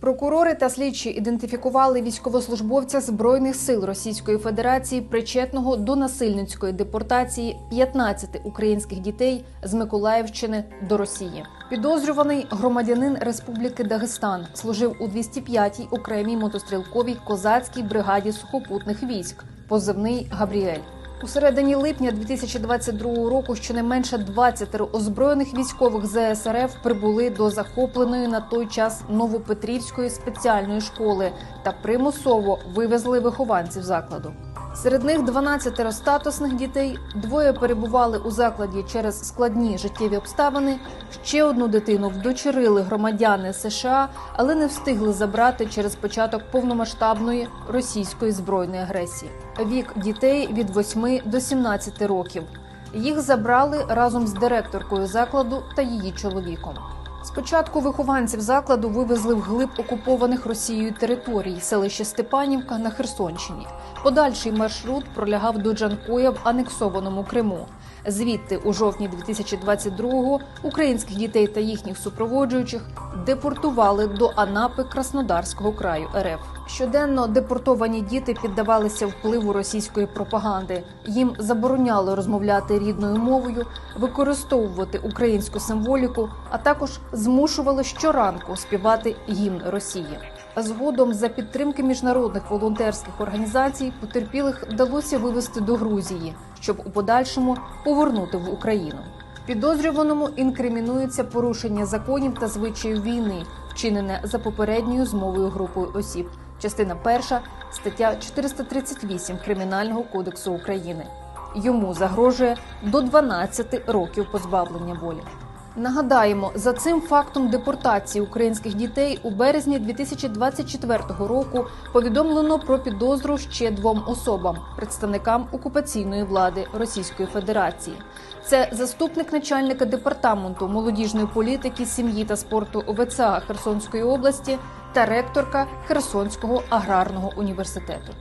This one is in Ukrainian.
Прокурори та слідчі ідентифікували військовослужбовця збройних сил Російської Федерації, причетного до насильницької депортації 15 українських дітей з Миколаївщини до Росії. Підозрюваний громадянин Республіки Дагестан служив у 205-й окремій мотострілковій козацькій бригаді сухопутних військ, позивний Габріель. У середині липня 2022 року щонайменше 20 озброєних військових ЗСРФ прибули до захопленої на той час Новопетрівської спеціальної школи та примусово вивезли вихованців закладу. Серед них 12 статусних дітей, двоє перебували у закладі через складні життєві обставини. Ще одну дитину вдочерили громадяни США, але не встигли забрати через початок повномасштабної російської збройної агресії. Вік дітей від 8 до 17 років. Їх забрали разом з директоркою закладу та її чоловіком. Спочатку вихованців закладу вивезли в глиб окупованих Росією територій селище Степанівка на Херсонщині. Подальший маршрут пролягав до Джанкоя в анексованому Криму. Звідти, у жовтні 2022-го, українських дітей та їхніх супроводжуючих депортували до Анапи Краснодарського краю РФ. Щоденно депортовані діти піддавалися впливу російської пропаганди. Їм забороняли розмовляти рідною мовою, використовувати українську символіку, а також змушували щоранку співати гімн Росії. Згодом, за підтримки міжнародних волонтерських організацій, потерпілих вдалося вивезти до Грузії, щоб у подальшому повернути в Україну. Підозрюваному інкримінується порушення законів та звичаїв війни, вчинене за попередньою змовою групою осіб. Частина перша стаття 438 Кримінального кодексу України. Йому загрожує до 12 років позбавлення волі. Нагадаємо, за цим фактом депортації українських дітей у березні 2024 року повідомлено про підозру ще двом особам, представникам окупаційної влади Російської Федерації. Це заступник начальника департаменту молодіжної політики, сім'ї та спорту ОВЦА Херсонської області та ректорка Херсонського аграрного університету.